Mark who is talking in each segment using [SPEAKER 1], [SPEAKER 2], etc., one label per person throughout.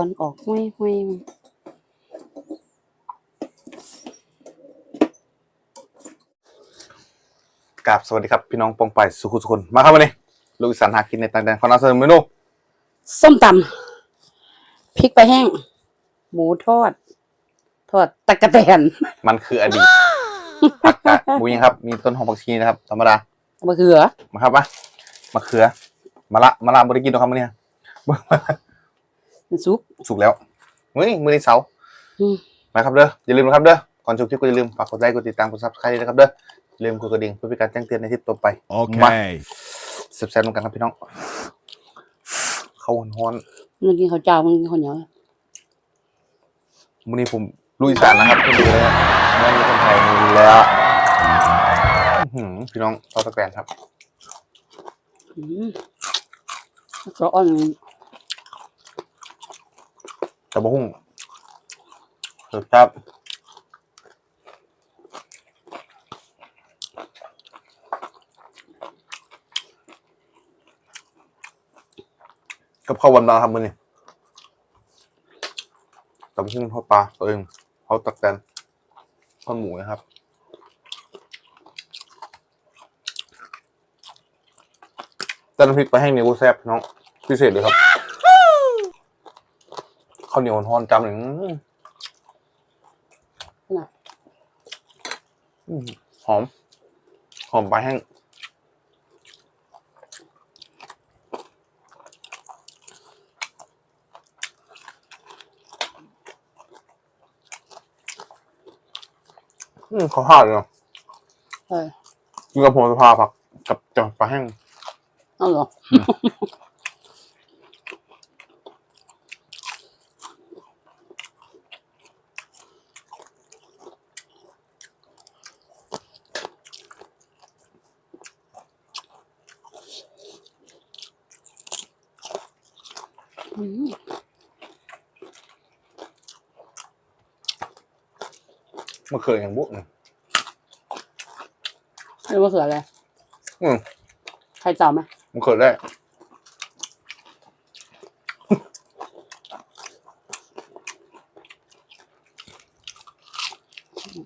[SPEAKER 1] ควันออกห้วยห้วย
[SPEAKER 2] กราบสวัสดีครับ พี่น้องปองไปสุขุสุคนมาครับวันนี้ลูกอีสานหากินในต่างแดนขอนำเสนอเมนู
[SPEAKER 1] ส้มตำพริกไปลาแห้ง หมูทอด ทอดตะกะแตน
[SPEAKER 2] มันคืออดีตผักกาดบุญยังครับ มีต้นหอมผักชีนะครับธรรมดามะ
[SPEAKER 1] เขือ
[SPEAKER 2] มาครับมามะเขือมะละมะละบริกินหรอกครับมื้อนี้
[SPEAKER 1] มันซุป
[SPEAKER 2] สุกแล้วมื้อนี้มื้อนี้เสาร์
[SPEAKER 1] อืม
[SPEAKER 2] มาครับเด้ออย่าลืมนะครับเด้อก่อนชมคลิปก็อย่าลืมฝากกดไลค์กดติดตามกดซับสไครต์ด้วยนะครับเด้ออย่าลืมกดกระดิ่งเพื่อเป็นการแจ้งเตือนในคลิปต่อไป
[SPEAKER 3] Okay.
[SPEAKER 2] แซ่บๆเหมือนกันครับพี่น้องเข้าวฮ้อน
[SPEAKER 1] มันกินข้าวเจ้ามันกินข้าวเหนียว
[SPEAKER 2] ๆมื้อนี้ผมลุยสานนะครับเป็นดีเลยนะไม่มีคนไทยมีแล้วอื้อหือพี่น้องเตาตะแกรงครับ
[SPEAKER 1] อืมก็อ่อน
[SPEAKER 2] ตะบะหุ่งรสชาติกับข้าววันดาครับมื้อนี้ตะบะหุ่งทอดปลาตัวเองเขาตะแกรงทอดหมูนะครับแต่น้ำพริกไปให้เมียกูแซ่บน้องพิเศษเลยครับาวเหนียวทอนจำหนึ่งอืมหอม หอมปลาแห้งอืมเขาพลาดเลยเนอะ
[SPEAKER 1] เออ
[SPEAKER 2] กินกับผมสภาผักกับจับปลาแห้ง
[SPEAKER 1] เอาเหรอ ม
[SPEAKER 2] มะเขืออย่างบุกเนี่ย
[SPEAKER 1] เรียกว่าเขืออะไร
[SPEAKER 2] อืม
[SPEAKER 1] ใครเจ้าไหม
[SPEAKER 2] มะเขือได้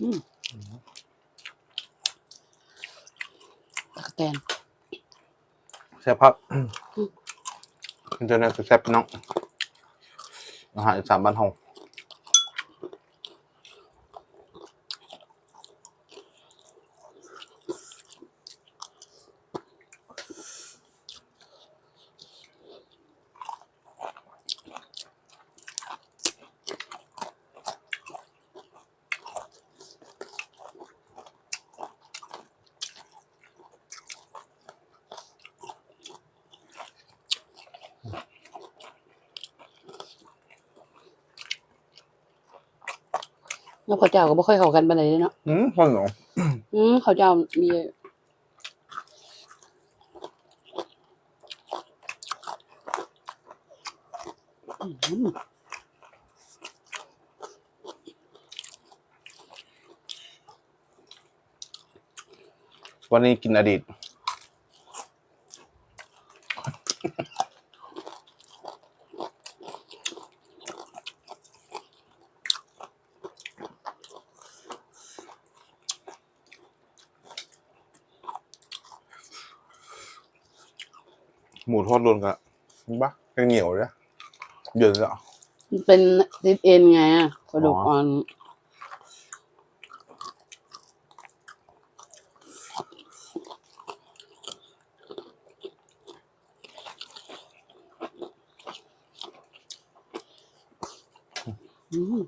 [SPEAKER 1] อืมตะกะแตน
[SPEAKER 2] แซ่บค รับอินเทอร์เน็ตแซ่บพี่น้องอาหารอีสานบ้านเฮา
[SPEAKER 1] แล้วข้าวเจ้าก็บ่ค่อยเข้ากันปานใดเดะเนาะ
[SPEAKER 2] อืมพ่อหนู
[SPEAKER 1] อืมข้าวเจ้ามีอืม
[SPEAKER 2] วันนี้กินอดีต มูทอดรวนกันบ้ายังเหนียวเลยนะเดือดแล้ว
[SPEAKER 1] มันเป็นติดเอ็นไงอะกระดูก
[SPEAKER 2] อ๋ออ่
[SPEAKER 1] อ่อน อืม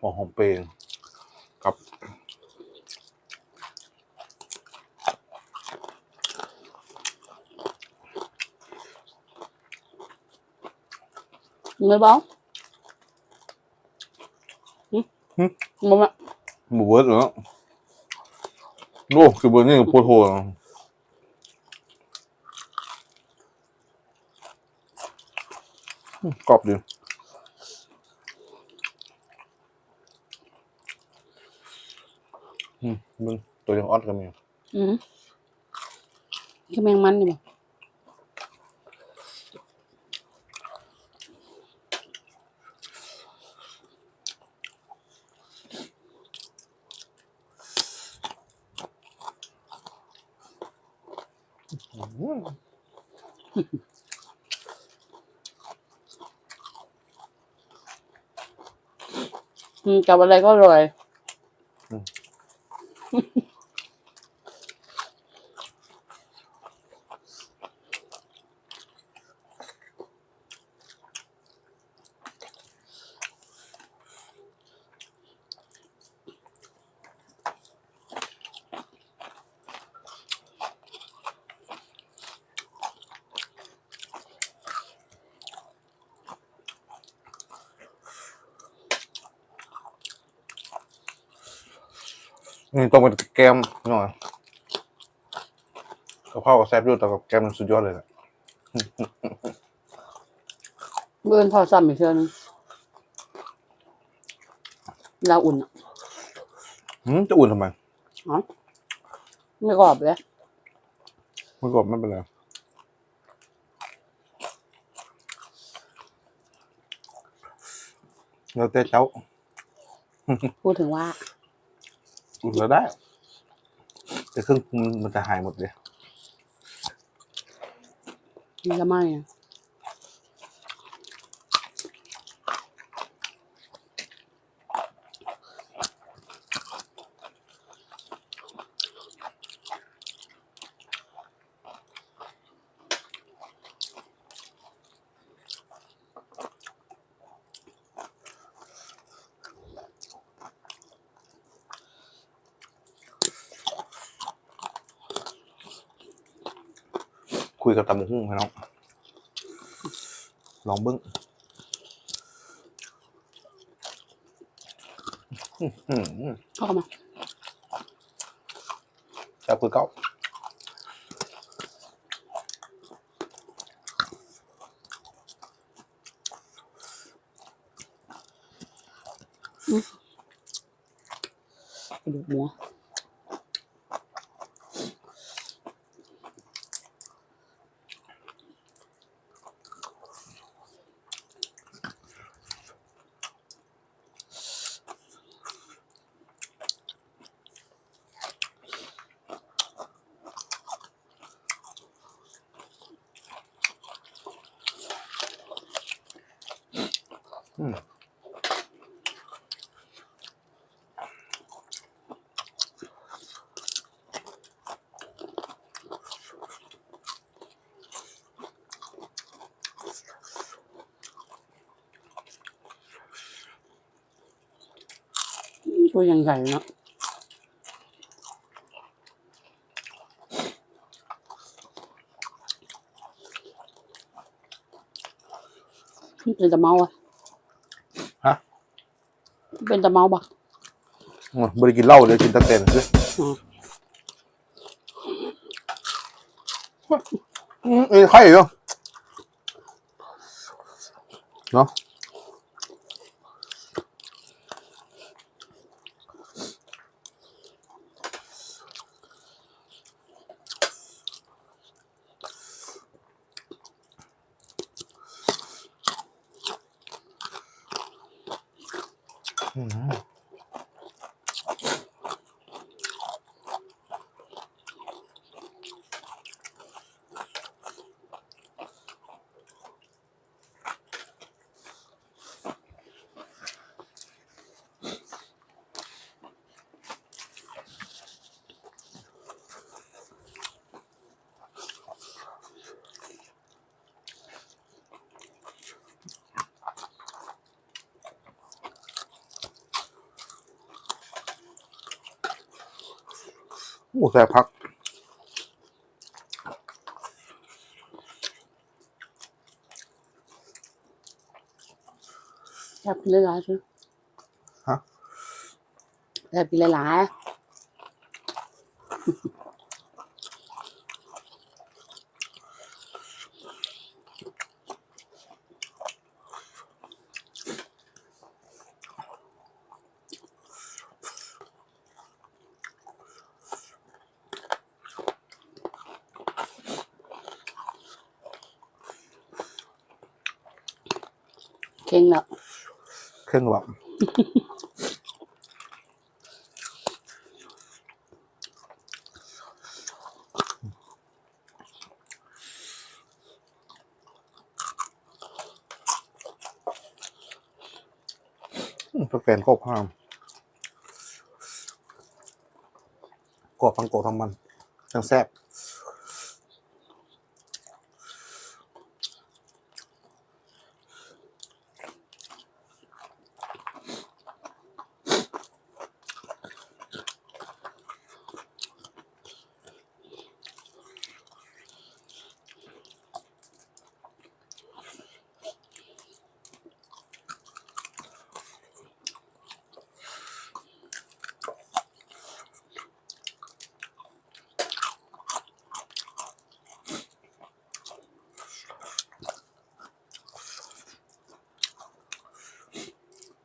[SPEAKER 2] หัวหอมเปรย์
[SPEAKER 1] ไม่บ้องอืม
[SPEAKER 2] หึ
[SPEAKER 1] บ่มา
[SPEAKER 2] หมูเบิร์ดเหรอโอ้คือเบิร์ดนี่กับโพโทอืมกรอบดี อืมมึงตัวยังออดกันอยู่
[SPEAKER 1] อืมก็แมงมัน
[SPEAKER 2] อืม
[SPEAKER 1] กับอะไรก็อร่อย
[SPEAKER 2] นี่ต้องเป็นแกมหน่อยกับข้าวกับแซ่บอยู่แต่กับแกมมันสุดยอดเลยแหละ
[SPEAKER 1] เบิร์นพอซ้ำอีกเทื่อนึงเราอุ่นอะ
[SPEAKER 2] หืมจะอุ่นทำไม
[SPEAKER 1] อ๋อไม่กรอบเลย
[SPEAKER 2] ไม่กดไม่เป็นไรเราเต้เจ้า
[SPEAKER 1] พูดถึงว่า
[SPEAKER 2] เราได้ แต่เครื่องปรุงมันจะหายหมดเลย
[SPEAKER 1] มันจะไหม้อะ
[SPEAKER 2] คุยกับตำมะหุ่งให้น้องลองเบิ้งอื้อหือ
[SPEAKER 1] เข้ามา
[SPEAKER 2] แซ่บคือเก่า
[SPEAKER 1] กระดูกหมู
[SPEAKER 2] อืม
[SPEAKER 1] ตัวยังใหญ่เนาะมันเป็นตะเมาอะ
[SPEAKER 2] ฮะ
[SPEAKER 1] มันเป็นตะเมาปะ
[SPEAKER 2] อืมบริกินเหล้าเดี๋ยวกินแตะเต็นคือ
[SPEAKER 1] อ๋อ
[SPEAKER 2] อืมมีไข่อยู่เนาะ โอ้แซ่บพัก
[SPEAKER 1] แอบกินหลายๆใช่ไหม
[SPEAKER 2] ฮะ
[SPEAKER 1] แอบกินหลายๆ ก่งแล้ว
[SPEAKER 2] เครื่องหวังก็เป็นกบห้ามกบพังโกทำมันทั้งแซ่บ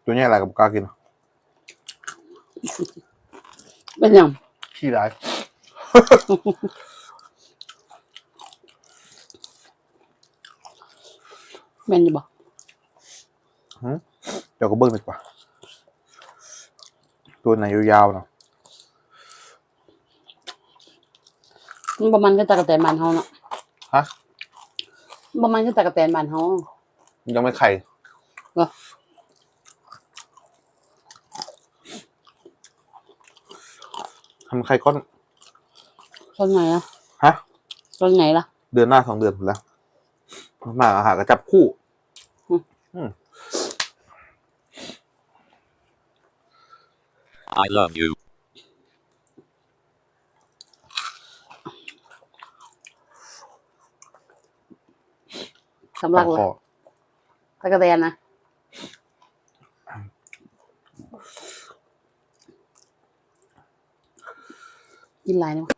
[SPEAKER 2] ตัวนี้อะไรกับกล้ากิน
[SPEAKER 1] เป็นยัง
[SPEAKER 2] ขี้ร้าย
[SPEAKER 1] แม่นอยู่บ่
[SPEAKER 2] เดี๋ยวก็เบิ้งดีกว่าตัวไหนยาวๆเนาะ
[SPEAKER 1] มันประมาณคือตะกะแตนบ้านเฮาเนาะ
[SPEAKER 2] ฮะ
[SPEAKER 1] มันประมาณคือตะกะแตนบ้านเฮา
[SPEAKER 2] ยังไม่ไข่
[SPEAKER 1] เหรอ
[SPEAKER 2] ทำไข่ก้อน
[SPEAKER 1] ต้นไหนอะ
[SPEAKER 2] ฮะ
[SPEAKER 1] ต้นไหนล่ะ
[SPEAKER 2] เดือนหน้าสองเดือนผมแล้วมาอาหารก็จับคู่
[SPEAKER 1] อืม
[SPEAKER 2] อืม
[SPEAKER 3] I love you.
[SPEAKER 1] สำหรับ
[SPEAKER 2] คอ
[SPEAKER 1] ตะกะแตนนะ กินหลายเนี่ยวะ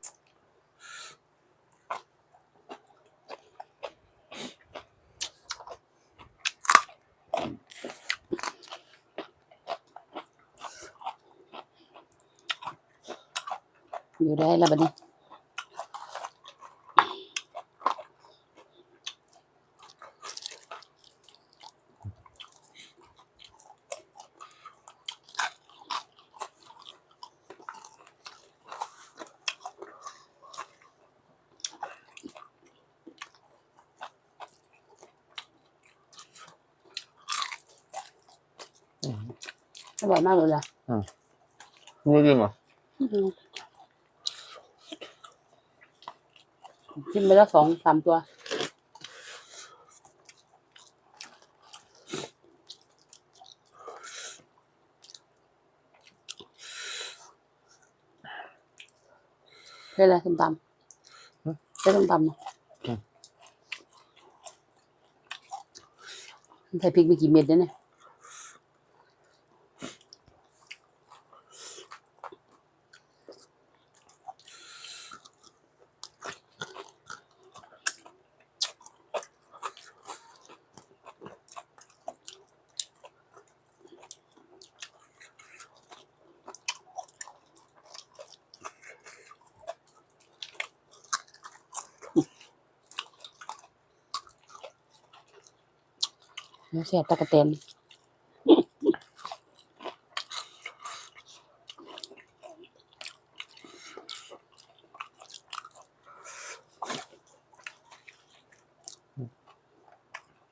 [SPEAKER 1] อยู่ได้แล้วบัดนี้ มากเลยล่ะ
[SPEAKER 2] ไม่จริงเหรอ
[SPEAKER 1] กินไปแล้วสองสามตัวเฮ้ยอะไรส้มตำใช่ส้ม เนาะใส่พริกไปกี่เม็ดเนี่ยเนี่ยเนื้อแซ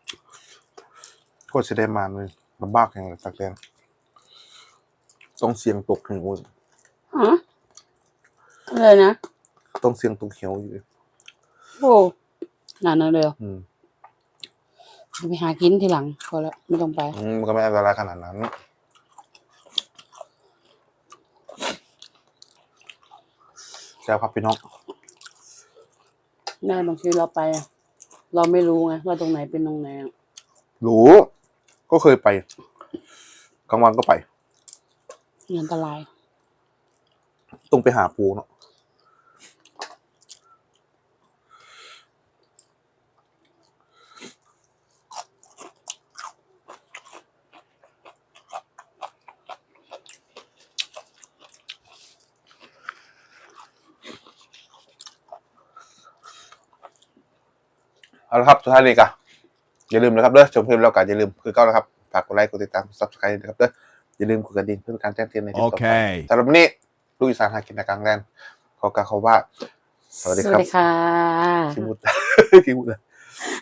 [SPEAKER 1] ่บตะกะเตน
[SPEAKER 2] ก็จะได้มาเลยลำบากอย่างไรสักแดงต้องเสียงตกถึงอุ่น
[SPEAKER 1] ฮะอะไรนะ
[SPEAKER 2] ต้องเสียงตกเขียวอยู่
[SPEAKER 1] โอ้นานนั้นเลยเหรอ
[SPEAKER 2] อืม
[SPEAKER 1] ไปหากินทีหลังพอแล้วไม่ต้องไป
[SPEAKER 2] อืมมันก็ไม่อันตรายขนาดนั้น แซ่บครับพี่น้อง
[SPEAKER 1] แม่บางทีเราไปอะเราไม่รู้ไงว่าตรงไหนเป็นตรงไหนอะ
[SPEAKER 2] รู้ก็เคยไปกลางวันก็ไป
[SPEAKER 1] อันตราย
[SPEAKER 2] ต้องไปหาปูเนาะ เอาละครับสุดท้ายนี้ก็อย่าลืมนะครับเด้อชมคลิปแล้วก็อย่าลืมคือเก้านะครับฝากกดไลค์กดติดตาม subscribe นะครับเด้ออย่าลืมกดกระดิ่งเพื่อเป็นการแจ้งเตือนในคลิปต่อไป
[SPEAKER 3] Okay.
[SPEAKER 2] สำหรับวันนี้ลูกอีสานหากินในกลางแดนขอกล่าวคำว่า สวัสดี
[SPEAKER 1] ส
[SPEAKER 2] ค
[SPEAKER 1] วั
[SPEAKER 2] รั
[SPEAKER 1] ส
[SPEAKER 2] บ
[SPEAKER 1] ดีค่ะ
[SPEAKER 2] คิมุตคิมุต